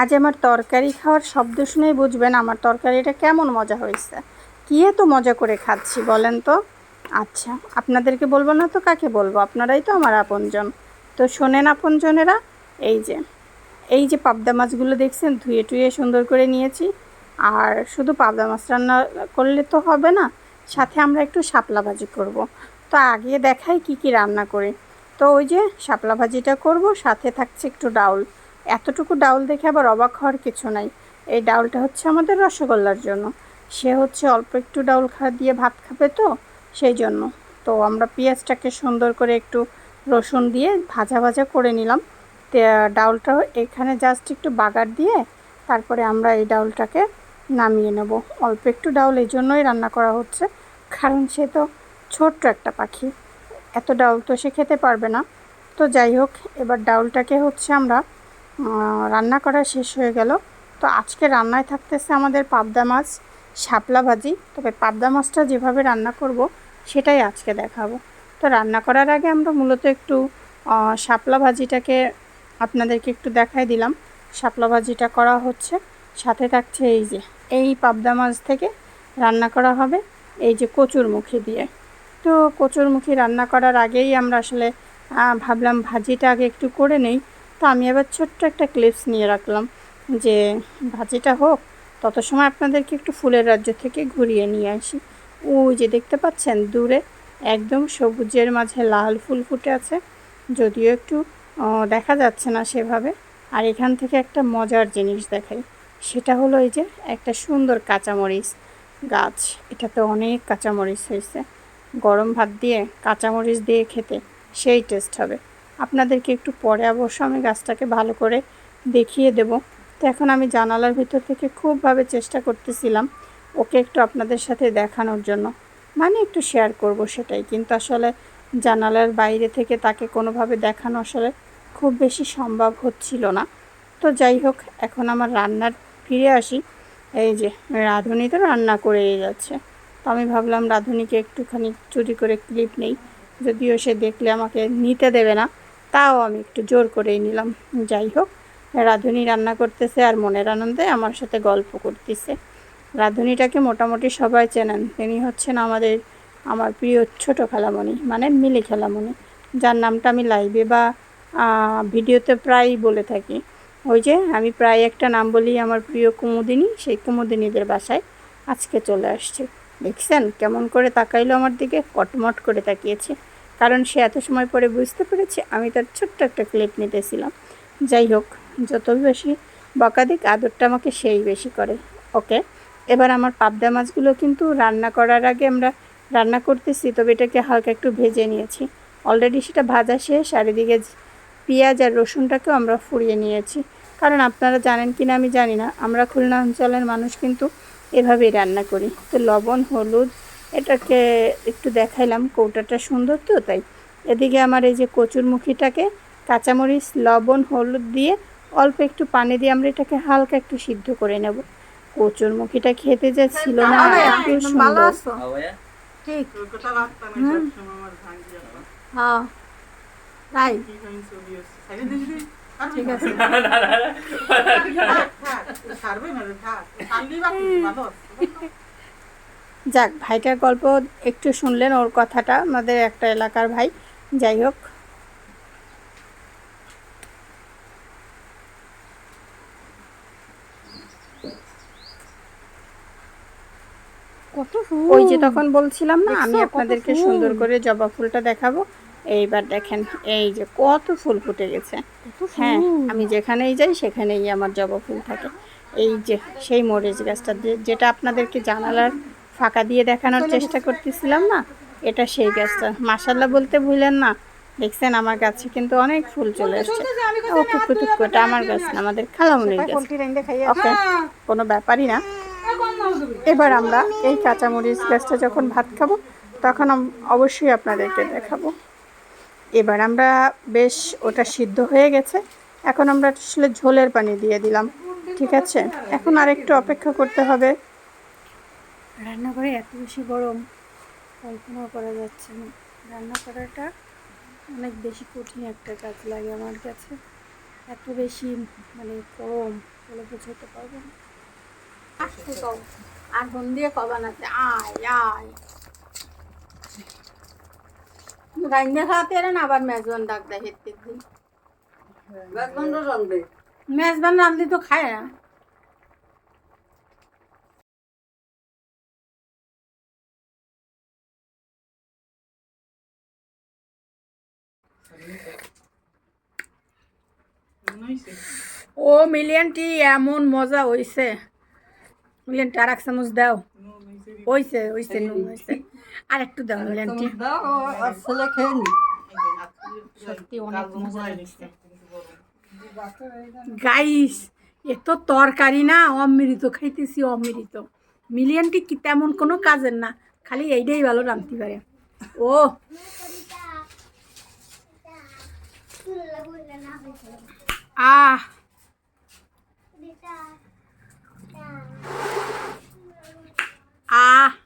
আজ আমার তরকারি খাওয়ার শব্দ শুনেই বুঝবেন আমার তরকারিটা কেমন মজা হয়েছে। কী এত মজা করে খাচ্ছি বলেন তো? আচ্ছা আপনাদেরকে বলব না তো কাকে বলব? আপনারাই তো আমার আপনজন। তো শোনেন আপনজনেরা, এই যে এই যে পাবদা মাছগুলো দেখছেন, ধুয়ে টুয়ে সুন্দর করে নিয়েছি। আর শুধু পাবদা মাছ রান্না করলে তো হবে না, সাথে আমরা একটু শাপলা ভাজি করব। তো আগে দেখাই কি কি রান্না করি। তো ওই যে শাপলা ভাজিটা করব, সাথে থাকছে একটু ডাউল। এতটুকু ডাউল দেখে আবার অবাক হওয়ার কিছু নাই। এই ডাউলটা হচ্ছে আমাদের রসগোল্লার জন্য। সে হচ্ছে অল্প একটু ডাউল খা, দিয়ে ভাত খাবে তো, সেই জন্য। তো আমরা পেঁয়াজটাকে সুন্দর করে একটু রসুন দিয়ে ভাজা ভাজা করে নিলাম। ডাউলটা এখানে জাস্ট একটু বাগার দিয়ে তারপরে আমরা এই ডাউলটাকে নামিয়ে নেব। অল্প একটু ডাউল এই জন্যই রান্না করা হচ্ছে, কারণ সে তো ছোট্ট একটা পাখি। এত ডাউল তো সে খেতে পারবে না। তো যাই হোক, এবার ডাউলটাকে হচ্ছে আমরা রান্না করা শেষ হয়ে গেল। তো আজকে রান্নায় থাকতেছে আমাদের পাবদা মাছ, শাপলা ভাজি। তবে পাবদা মাছটা যেভাবে রান্না করব, সেটাই আজকে দেখাবো। তো রান্না করার আগে আমরা মূলত একটু শাপলা ভাজিটাকে আপনাদেরকে একটু দেখাই দিলাম। শাপলা ভাজিটা করা হচ্ছে। সাথে থাকছে এই যে, এই পাবদা মাছ থেকে রান্না করা হবে এই যে কচুরমুখী দিয়ে। তো কচুরমুখী রান্না করার আগেই আমরা আসলে ভাবলাম ভাজিটা আগে একটু করে নেই। তো আমি আবার ছোট্ট একটা ক্লিপস নিয়ে রাখলাম যে ভাজিটা হোক, তত সময় আপনাদেরকে একটু ফুলের রাজ্য থেকে ঘুরিয়ে নিয়ে আসি। ওই যে দেখতে পাচ্ছেন, দূরে একদম সবুজের মাঝে লাল ফুল ফুটে আছে, যদিও একটু দেখা যাচ্ছে না সেভাবে। আর এখান থেকে একটা মজার জিনিস দেখাই, সেটা হলো এই যে একটা সুন্দর কাঁচামরিচ গাছ। এটাতে অনেক কাঁচামরিচ হয়েছে। গরম ভাত দিয়ে কাঁচামরিচ দিয়ে খেতে সেই টেস্ট হবে। আপনাদেরকে একটু পরে অবশ্য আমি গাছটাকে ভালো করে দেখিয়ে দেব। তো এখন আমি জানালার ভিতর থেকে খুবভাবে চেষ্টা করতেছিলাম ওকে একটু আপনাদের সাথে দেখানোর জন্য। মানে একটু শেয়ার করব সেটাই, কিন্তু আসলে জানালার বাইরে থেকে তাকে কোনোভাবে দেখানো আসলে খুব বেশি সম্ভব হচ্ছিল না। তো যাই হোক, এখন আমার রান্নার ফিরে আসি। এই যে, রাঁধুনি তো রান্না করে যাচ্ছে। তো আমি ভাবলাম রাঁধুনিকে একটুখানি চুরি করে ক্লিপ নেই। যদিও সে দেখলে আমাকে নিতে দেবে না। তাও আমি একটু জোর করেই নিলাম। যাই হোক, রাঁধুনি রান্না করতেছে আর মনের আনন্দে আমার সাথে গল্প করতেছে। রাঁধুনিটাকে মোটামুটি সবাই চেনেন। তিনি হচ্ছেন আমাদের, আমার প্রিয় ছোট খেলামণি মানে মিলি খেলামণি। যার নামটা আমি লাইভে বা ভিডিওতে প্রায়ই বলে থাকি। ওই যে আমি প্রায় একটা নাম বলি আমার প্রিয় কুমুদিনী, সেই কুমুদিনীদের বাসায় আজকে চলে আসছে। দেখছেন? কেমন করে তাকাইলো আমার দিকে, কটমট করে তাকিয়েছে। কারণ সে এত সময় পরে বুঝতে পেরেছে আমি তার ছোট্ট একটা ক্লিপ নিতেছিলাম। যাই হোক, যত বেশি বকা দিক, আদরটা আমাকে সেই বেশি করে। ওকে এবার আমার পাবদা মাছগুলো কিন্তু রান্না করার আগে আমরা রান্না করতেছি, তবে এটাকে হালকা একটু ভেজে নিয়েছি। অলরেডি সেটা ভাজা শেষ, আর এদিকে পেঁয়াজ আর রসুনটাকেও আমরা ফুরিয়ে নিয়েছি। কারণ আপনারা জানেন কি না আমি জানি না, আমরা খুলনা অঞ্চলের মানুষ কিন্তু এভাবেই রান্না করি। তো লবণ, হলুদ এটাকে একটু দেখাইলাম কৌটাটা সুন্দর তো তাই। এদিকে আমার এই যে কচুরমুখিটাকে কাঁচামরিচ লবণ হলুদ দিয়ে অল্প একটু পানি দিয়ে আমরা এটাকে হালকা একটু সিদ্ধ করে নেব। কচুরমুখিটা খেতে যা ছিল না একটু সুন্দর। ঠিক। হ্যাঁ। তাই। ঠিক আছে। যাক ভাইটার গল্প একটু শুনলেন ওর কথাটা আমাদের একটা এলাকার ভাই। যাই হোক। ওই যে তখন বলছিলাম না আমি আপনাদেরকে সুন্দর করে জবা ফুলটা দেখাবো। এইবার দেখেন এই যে কত ফুল ফুটে গেছে। হ্যাঁ আমি যেখানেই যাই সেখানেই আমার জবা ফুল থাকে। এই যে সেই মরিচ গাছটা যেটা আপনাদেরকে জানালার ফাঁকা দিয়ে দেখানোর চেষ্টা করতেছিলাম না এটা সেই গাছটা মাসাল্লাহ বলতে ভুলেন না। দেখছেন আমার গাছে কিন্তু অনেক ফুল চলে আসছে ও টুকু টুকু এটা আমার গাছ না আমাদের খালামুনির গাছ। ওকে কোনো ব্যাপারই না। এবার আমরা এই কাঁচামরিচ গাছটা যখন ভাত খাব তখন অবশ্যই আপনাদেরকে দেখাবো। এবার আমরা বেশ ওটা সিদ্ধ হয়ে গেছে। এখন আমরা আসলে ঝোলের পানি দিয়ে দিলাম ঠিক আছে? এখন আর একটু অপেক্ষা করতে হবে। রান্নাঘরে এত বেশি গরম কল্পনাও করা যাচ্ছে না। রান্না করাটা অনেক বেশি কঠিন একটা কাজ লাগে আমার কাছে। এত বেশি মানে গরম বলে বুঝাইতে পারব না। আর ফোন দিয়ে কবা না যে আয় আয়। রাইন্দা খাওয়াতে এলেন আবার মেজবান ডাক দেয় দিন মেজবান রাঁধলে তো খায় না। ও মিলিয়নটি এমন মজা হইছে। মিলিয়নটি আর এক চামচ দাও। হইছে হইছে নুন হইছে। আর একটু দাও মিলিয়নটি। ছেলে খেয়ে নি। সত্যি অনেক মজা লাগছে। গাইস এত তরকারি না অমৃত খাইতেছি অমৃত। মিলিয়নটি কি তেমন কোনো কাজের না খালি এইটাই ভালো রাঁধতে পারে। ও Ah. আহ আহ